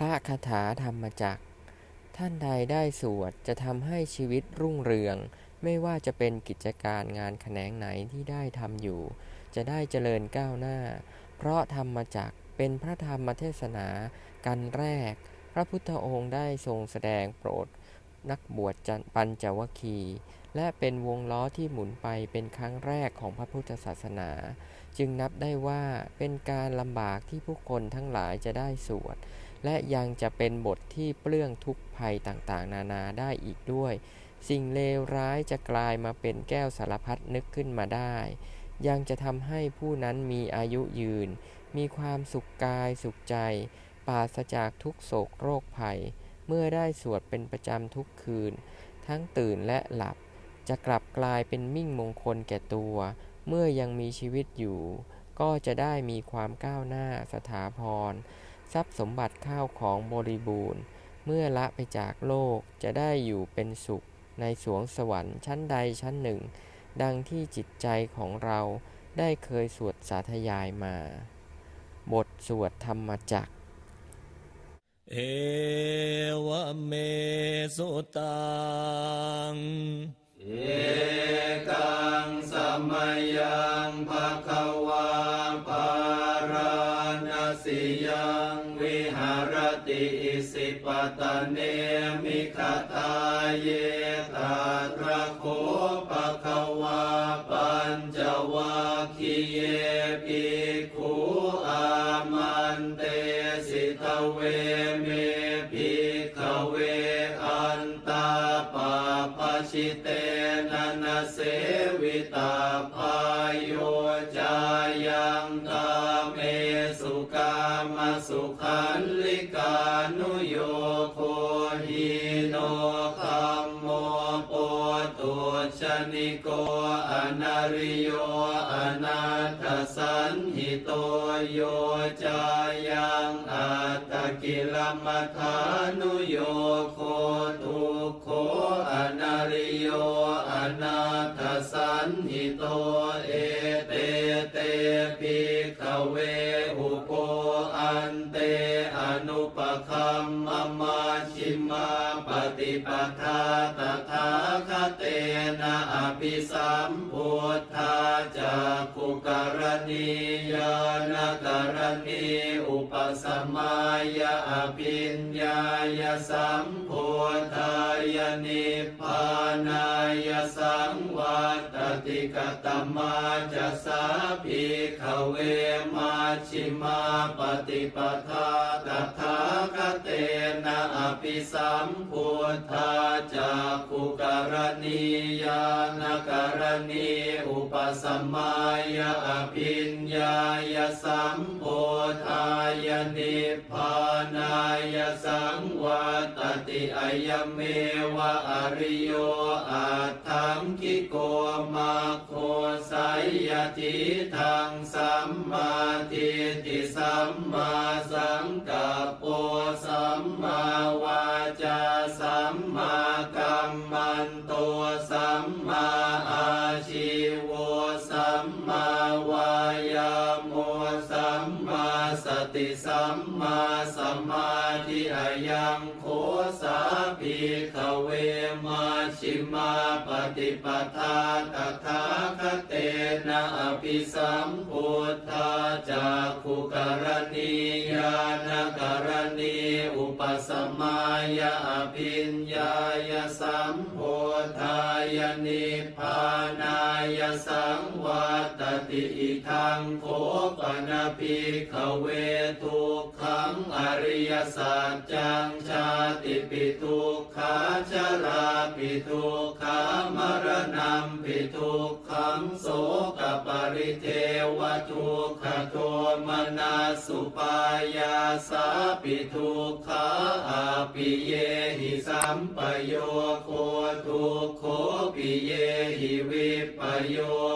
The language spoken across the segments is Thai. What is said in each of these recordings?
พระคาถาธรรมจักท่านใดได้สวดจะทำให้ชีวิตรุ่งเรือง ไม่ว่าจะเป็นกิจการงานแขนงไหนที่ได้ทำอยู่ จะได้เจริญก้าวหน้า เพราะธรรมจักเป็นพระธรรมเทศนากันแรก พระพุทธองค์ได้ทรงแสดงโปรด นักบวชจันปัญจวัคคีย์และเป็นวงล้อที่หมุนไปเป็นครั้งแรกของพระพุทธศาสนา จึงนับได้ว่าเป็นการลำบากที่ผู้คนทั้งหลายจะได้สวด และยังจะเป็นบทที่เปลื้องทุกภัยต่างๆ นานาได้อีกด้วย สิ่งเลวร้ายจะกลายมาเป็นแก้วสารพัดนึกขึ้นมาได้ ยังจะทำให้ผู้นั้นมีอายุยืน มีความสุขกายสุขใจ ปราศจากทุกโศกโรคภัย เมื่อได้สวดเป็นประจำทุกคืน ทั้งตื่นและหลับ จะกลับกลายเป็นมิ่งมงคลแก่ตัว เมื่อยังมีชีวิตอยู่ ก็จะได้มีความก้าวหน้าสถาพร ทรัพย์สมบัติข้าวของบริบูรณ์ เมื่อละไปจากโลกจะได้อยู่เป็นสุข ในสวงสวรรค์ชั้นใดชั้นหนึ่ง ดังที่จิตใจของเราได้เคยสวดสาธยายมา บทสวดธรรมจักเอวเมสุตัง เอกังสมัยยังภะคะวาปาราณสิยังวิหารติอิสิปตะเนมิคตาเยตาตระโคภะคะวาปัญจวัคคีเยภิกขุอามันเตสิทเวเม ชิเตนะนะเสวิตาพายโยจายังกาเมสุกามสุขันลิกานุโย โกอนาริโยอนาถสันหิโตโยจายังอัตกิลมัฐานุโยโคทุโคอนาริโยอนาถสันหิโตเอเตเตปิขเวอุโกอันเตอนุปคัมมมาชิมาป ฏิปทาตถาคเตนะอภิสัมพุทธาจากขุกรณียานกรณีอุปสมายาอภิญญายสัมพุทธายนิพพานายสังวัตติกตมาจะสาภิกขเวมาชิมาปฏิปทาตถาคเตนะอภิสัมพุทธาจากขุกรณียานกรณีอุปสมายาอภิญญายสัมพุทธายนิพพานายสังวัตติอายเมวะอริโยอาทังคิโกมาโคไสยติทังสัมมาทิฏฐิสัมมาสั สมาธิอายังโคสาภิขเวมาชิมาปฏิปทาตถาคเตนะอภิสัมพุทธาจากขุกรณียานกรณีอุปสมายาอภิญญายสัมพุทธายนิพานายสัง งโคปนะภิกขเวทุกขังอริยสัจจังชาติปิทุกขาชราปิทุกขามรณะปิทุกขังโสกปริเทวทุกขโทมนาสุปายาสาปิทุกขาอาปิเยหิสัมปโยโคทุกโคปิเยหิวิปโยโคทุกโคยั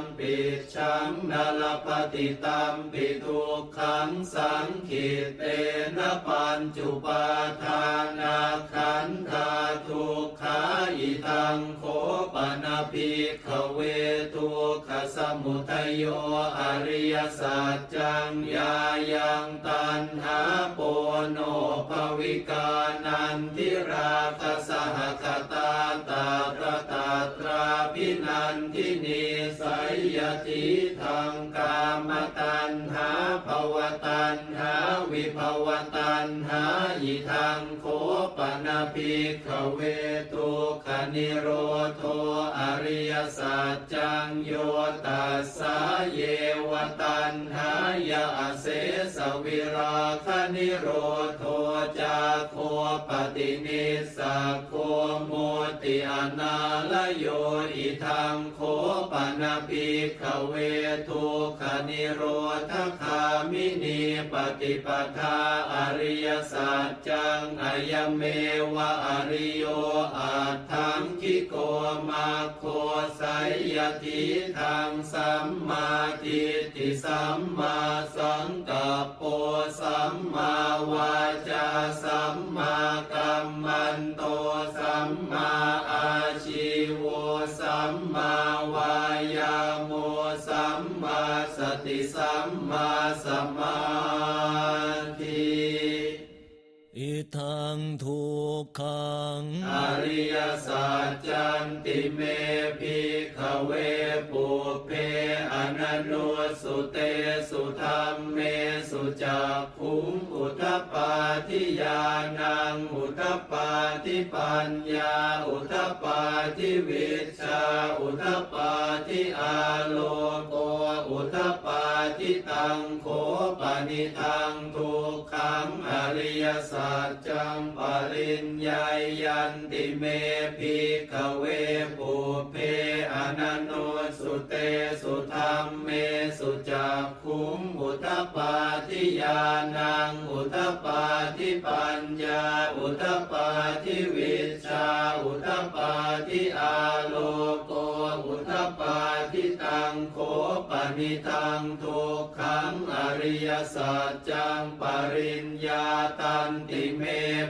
มปิชังนลปฏิตัมปิทุกขังสังขิตเตนะปัญจุปาทานาขันธาทุกขาอิอิทังโคปนาภิกขเวทุกขสมุทัยโยอริยสัจจังยายังตันหาโปโนภวิกานันทิราคสห ยยติทางกามตันหาภวตันหาวิภวตันหาอิทังโคปนาภิกขเวทุกขนิโรโทอริยสัจจังโยตัสสะเยวตันหายาเสสวิราคนิโรโทจาโคปฏินิสโคโมติอนาลโยอิทังโค นาภิขเวทุกขนิโรธคามินีปฏิปทาอริยสัจจังอายเมวะอริโยอาทังคิโกมาโคสยทิทางสัมมาทิฏฐิสัมมาสังกัปโปสัมมาวาจาสัมมากัมมันโตส มมาสมาธิอิ ทังทุกขัง อริยสัจจันติเมภิกขเวปุเพอนันโนสุเตสุธรรมเมสุจักขุงอุทปาทิยานังอุทปาทิปัญญาอุทปาทิวิชาอุทปาทิอาโลโกอุทปาทิตังโคปนิทังทุกขังอริยสัจจังปริญญายันติเมภิกขเวปุเพอนันโนสุเตสุธรรมเมสุจักขุงอุทปาทิยานังอุทปาทิปัญญาอุทปาทิวิชาอุทปาทิอาโลโกอุทปาทิ งโคปนิทังทุกขังอริยสัจจังปริญญาตันติเม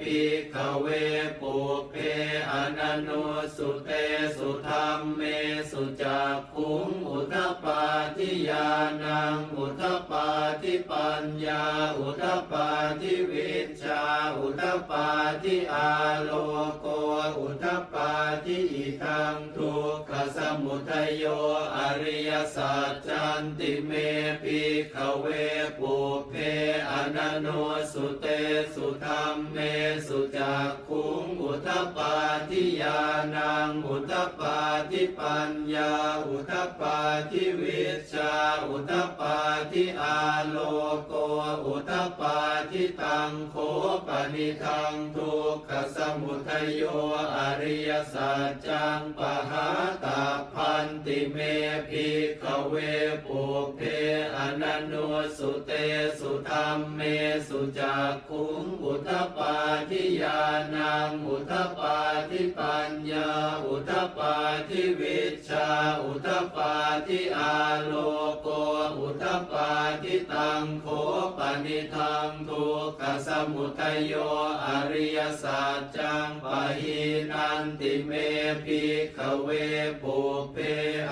ภิขเวปุเพอนันโนสุเตสุธรรมเมสุจักขุงอุทปปาทิยานังอุทปปาทิปัญญาอุทปปาทิวิชาอุทปปาทิอาโลโกอุทปปาทิอิทังทุกขสมุทัยโยอริยสัจจันติเมภิขเวปุเพอนันโนสุเตสุธรรมเมสุจักขุงอุทปาทิยานังอุทปาทิปัญญาอุทปาทิวิชาอุทปาทิอาโลโกอุทปาทิตังโคปนิทังทุกขสมุทโยอริยสัจจังปหาตาพันติเมภิกขเวปุเพอนันโนสุเตสุธรรมเมสุจักขุงอุทปปาทิยานังอุทปปาทิปัญญาอุทปปาทิวิชาอุทปปาทิอาโลโกอุทปาทิตังโคป นิทังทุกขสมุทัยโยอริยสัจจังปะหินันติเมภิกขเวปุเพ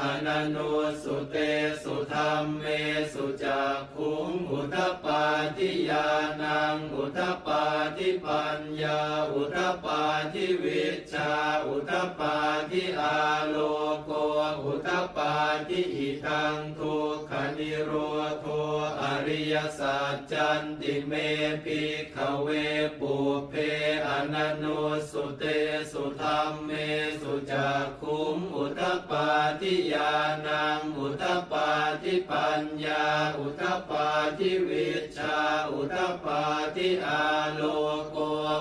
อนันโนสุเตสุธรรมเมสุจักขุงอุทปปาทิยานังอุทปปาทิปัญญาอุทปปาทิวิชาอุทปปาทิอาโลโกอุทปาทิอิทังทุกขนิโรโทอริยสัจจันติเมภิกขเวปุเพอนันโนสุเตสุธรรมเมสุจักขุมอุทปปาทิยานังอุทปปาทิปัญญา อุทปปาทิวิชา อุทปปาทิอาโลโก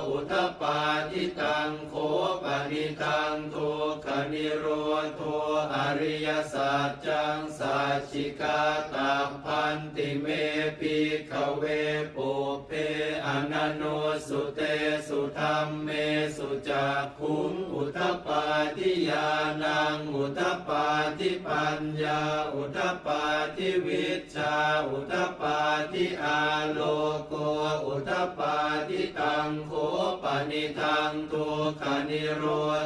อุทปปาทิตังโคปนิทังทุกขนิโรโทอริยสัจจังสัจจิกาตาพันติเมภิกขเวเวปุเพอนันโนสุเตสุธรรมเมสุจักขุงอุทปปาทิยานังอุทปปาทิปัญญา อุทปปาทิวิชา อุทปปาทิอาโลโก อุทปปาทิตังโคปนิทังทุกขนิโร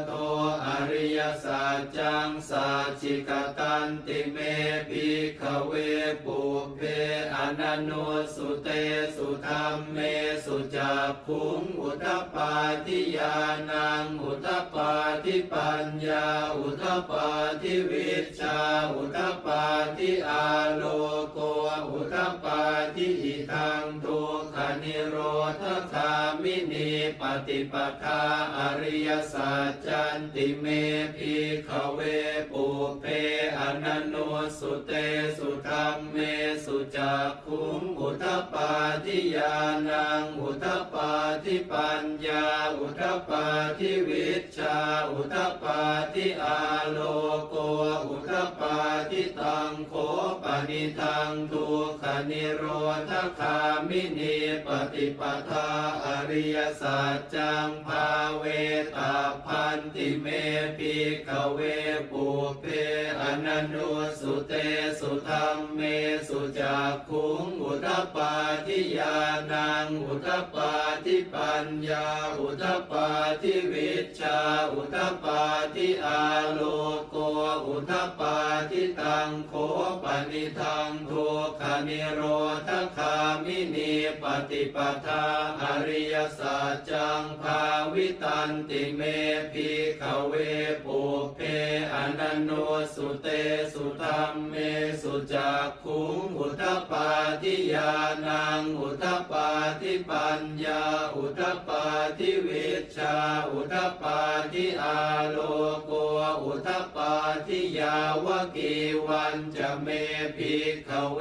โตอริยสัจจังสัจจิกตันติเมภิขเวปุเพอนันโนสุเตตสุธรรมเมสุจักขุงอุทปปาทิยานังอุทปปาทิปัญญา อุทปปาทิวิชา อุทปปาทิอาโลโก อุทปปาทิอิทังทุ นิโรธคามินีปฏิปทาอริยสัจจันติเมภิขเวปุเพอนันโนสุเตสุธรรมเมสุจักขุงอุทปาทิยานังอุทปาทิปัญญา อุทปาทิวิชา อุทปาทิอาโลโก อุทปาทิตังโคปนิทังทุขนิโรธคามินีปฏิปทาอริยสัจจังภาเวตาพันติเมภิกเวปุเพอนันโนสุเตสุธรรมเมสุจักขุงอุทปปาทิยานังอุทปปาทิปัญญาอุทปปาทิวิชาอุทปปาทิอาโลโกอุทปปาทิตังโคปนิทังทุกขนิโรธคามินีปฏิปทาอริยสัจจังภาวิตันติเมภิกขเวปุเพอนันโนสุเตสุธรรมเมสุจักขุงอุทปปาทิยานังอุทปปาทิปัญญาอุทปปาทิวิชาอุทปปาทิอาโลโกอุทปปาทิยาวกีวันจะเมภิกขเว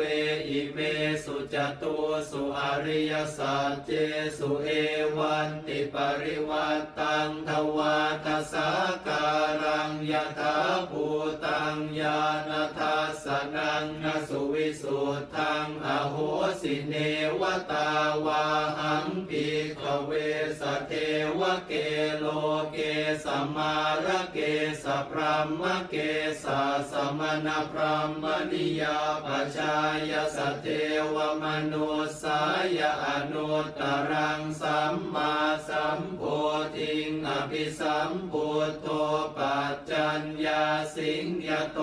อิเมสุจตุสุอริยสจเจสุเอวันติปริวัตตังทวาทสาการังยถาภูตังญาณทัสนังนสุวิสุทธังอโหสิเนวตาวาหังปิกขเวสเทวเกโล เกสมาระเกสพรหมเกสาสมณพรหมนิยาปชายสเทวมนุสายอนุตตรังสัมมาสัมโพธิงอภิสัมพุทโธปัจจัญญาสิงยโต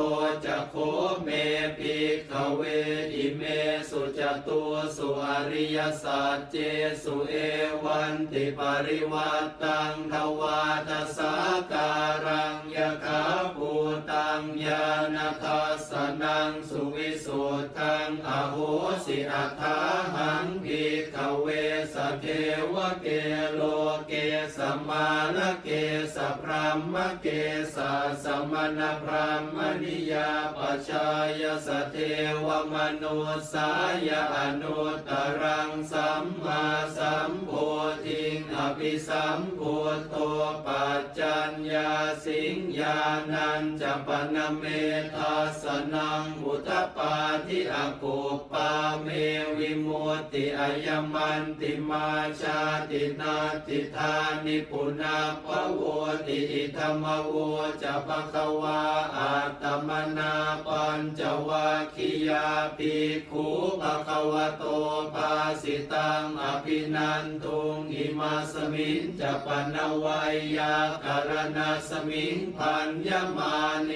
จะโคเมภิขเวอิเมสุจตุสุอริยสัจเจสุเอวันติปริวัตตังทววาทสาการังยะขาภูตังญาณทัสสนังสุวิสุทธังอโหสิอัฏฐาหังภิกขเวสเทวเกโลเกสมาลเกสพรหมเกสสมณพรหมนิยาปชายสเทวมนุสายอนุตรังสัมมาสัมโพ งอภิสัมพุทโธปัจจัญญาสิงญานันจปนเมทัสนังอุทปปาทิอากุปปาเมวิมุตติอายมันติมาชาตินาติธานิปุนาภโวติอิธรรมโวจะปะคะวาอาตมนาปัญจวัคคียาภิกขุปะคะวะโตภาสิตังอภินันทุงอิมาสมิงจะปนวัยยาการณาสมิงพันยมาเน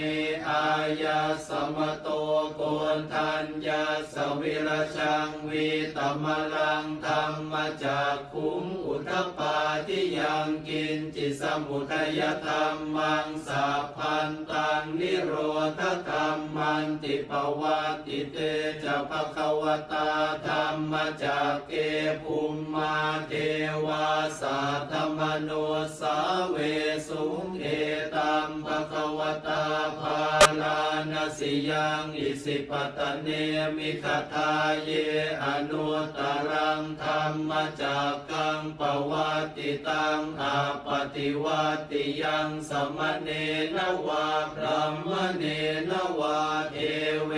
อายาสมโตโกนทัญญาสวิรชังวีตมลังธรรมจากขุงอุทปปาทิยังกินจิสมุทยธรรมังสัพพันตังนิโรธธรรมันติปวัติเตจะภควตาธรรมจากเกภูมิมาเทวาสาธรรมโนสาเวสุงเอตัมภควตาภาลานสิยังอิสิปตะเนมิคทาเยอนุตตรังธรรมจากกังปวัติตังอาปฏิวัติยังสมเนนวาพรหมเนนวาเอเว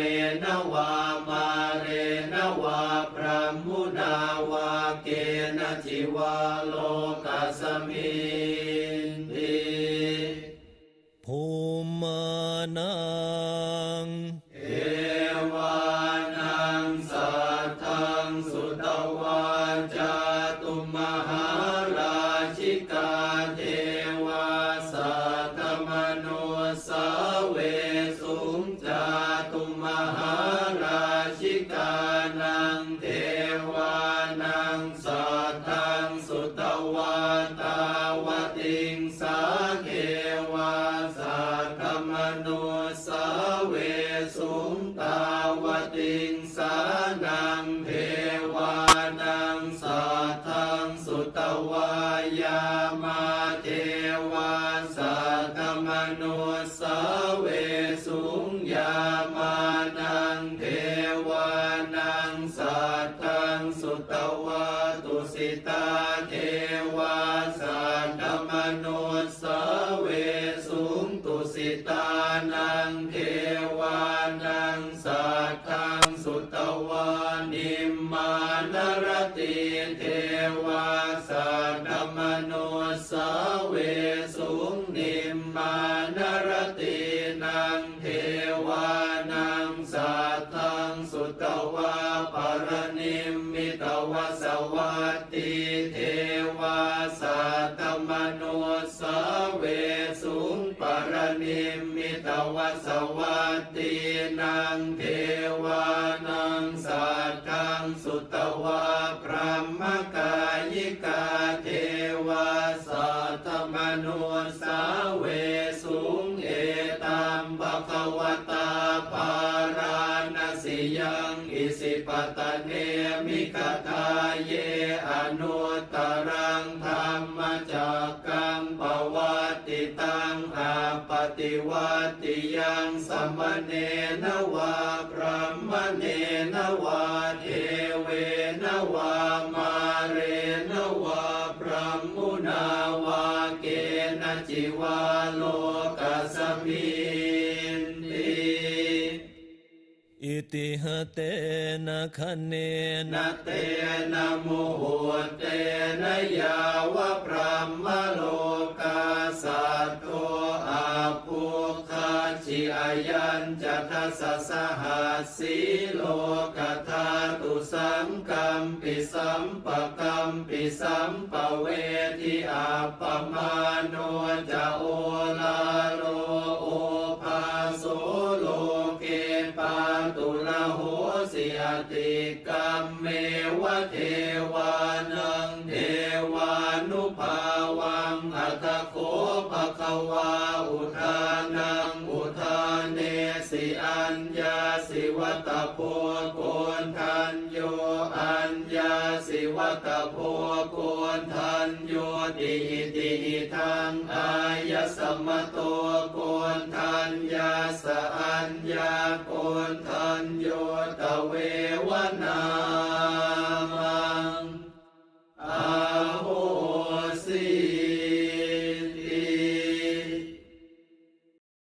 นวามาเรนวาพรหมุนาวาเกณจิวาโล มายามาเท วสวัตติเทวาสัทธมนุสเวสุงปรนิมิตวสวัตตินังเทวานังสัทธังสุตวาพระมกายิกาเทวาสัทธมนุสเว ยังอิสิปตะเนมิกทาเยอนุตรังธรรมจักกังปวัตติตังอาปฏิวัติยังสมเนนวาพระมเนนวาเทเวนวามา ติหเตนะคะเนนะเตนะโมโหเตนะยาวะพระมโลกาสัตโตอาภูคาชิอายันจัตสสหัสสีโลกธาตุสังกัมปิสัมปะกัมปิสัมปะเวทิอาปมาโนจะโอลาโล วานังเทวานุภาวังอัตโคภะคะวาอุทานังอุทานเนสิอัญญาสิวัตโพโกนทันโยอัญญาสิวัตโพโกนทันโยติอิติอิทังอายสมโตโกนทันยาสอัญญาโกนทันโย